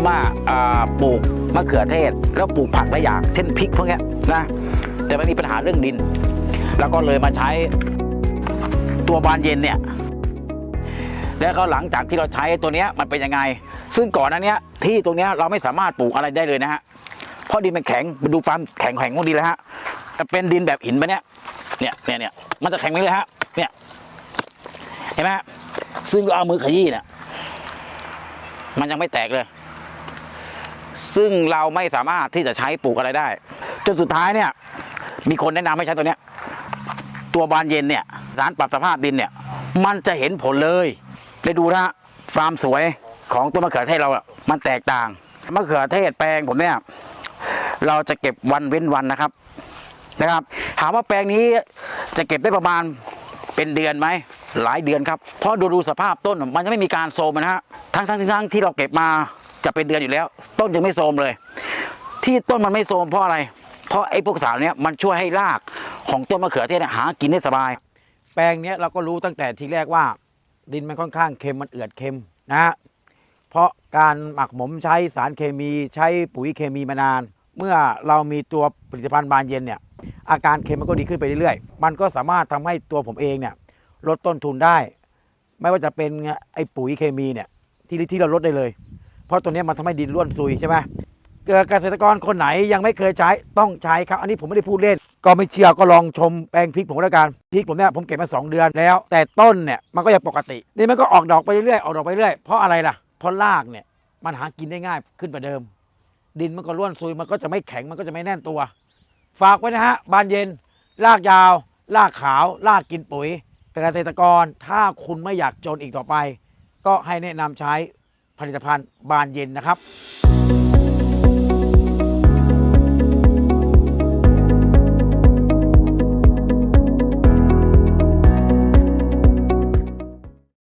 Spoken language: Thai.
ยผมอะอ่าปลูกมะเขือเทศ แล้วปลูกผักหลายอย่าง เช่นพริกพวกนี้นะแต่มันมีปัญหาเรื่องดิน แล้วก็เลยมาใช้ตัวบานเย็นเนี่ยแล้วก็หลังจากที่เราใช้ตัวเนี้ยมันเป็นยังไง ซึ่งก่อนนั้นเนี้ยที่ตรงเนี้ยเราไม่สามารถปลูกอะไรได้เลยนะฮะเพราะดินมันแข็งมาดูความแข็งแข็งของดินแล้วฮะแต่เป็นดินแบบหินไปเนี้ยเนี่ยเนี่ยเนี่ยมันจะแข็งไปเลยฮะเนี่ยเห็นไหมซึ่งเอามือขยี้เนี่ยมันยังไม่แตกเลย ซึ่งเราไม่สามารถที่จะใช้ปลูกอะไรได้ จนสุดท้ายเนี่ยมีคนแนะนำให้ใช้ตัวเนี้ยตัวบานเย็นเนี่ยสารปรับสภาพดินเนี่ยมันจะเห็นผลเลยได้ดูนะฮะความสวยของต้นมะเขือเทศเราอะมันแตกต่างมะเขือเทศแปลงผมเนี่ยเราจะเก็บวันเว้นวันนะครับนะครับถามว่าแปลงนี้จะเก็บได้ประมาณเป็นเดือนไหมหลายเดือนครับเพราะดูดูสภาพต้นมันจะไม่มีการโทรมนะฮะทั้งทั้งทั้งที่เราเก็บมา จะเป็นเดือนอยู่แล้ว ต้นยังไม่โทรมเลย ที่ต้นมันไม่โทรมเพราะอะไร เพราะไอ้พวกสารเนี้ยมันช่วยให้รากของต้นมะเขือเทศหากินได้สบาย แปลงเนี้ยเราก็รู้ตั้งแต่ทีแรกว่า ดินมันค่อนข้างเค็มมันเอือดเค็มนะฮะเพราะการหมักหมมใช้สารเคมีใช้ปุ๋ยเคมีมานาน เมื่อเรามีตัวผลิตภัณฑ์บานเย็นเนี่ยอาการเค็มมันก็ดีขึ้นไปเรื่อยๆ มันก็สามารถทำให้ตัวผมเองเนี่ยลดต้นทุนได้ ไม่ว่าจะเป็นไอ้ปุ๋ยเคมีเนี่ยที่ที่เราลดได้เลย เพราะตัวนี้มันทำให้ดินร่วนซุยใช่ไหมเกิดเกษตรกรคนไหนยังไม่เคยใช้ต้องใช้ครับ อันนี้ผมไม่ได้พูดเล่น ก็ไม่เชื่อก็ลองชมแปลงพริกผมแล้วกันพริกผมเนี่ยผมเก็บมา 2 เดือนแล้ว แต่ต้นเนี่ยมันก็ยังปกติ นี่มันก็ออกดอกไปเรื่อยๆออกดอกไปเรื่อยเพราะอะไรล่ะเพราะรากเนี่ยมันหากินได้ง่ายขึ้นกว่าเดิม ดินมันก็ร่วนซุยมันก็จะไม่แข็งมันก็จะไม่แน่นตัว ฝากไว้นะฮะบานเย็นรากยาวรากขาวรากกินปุ๋ยเกษตรกรถ้าคุณไม่อยากจนอีกต่อไป ก็ให้แนะนำใช้ ผลิตภัณฑ์บานเย็นนะครับ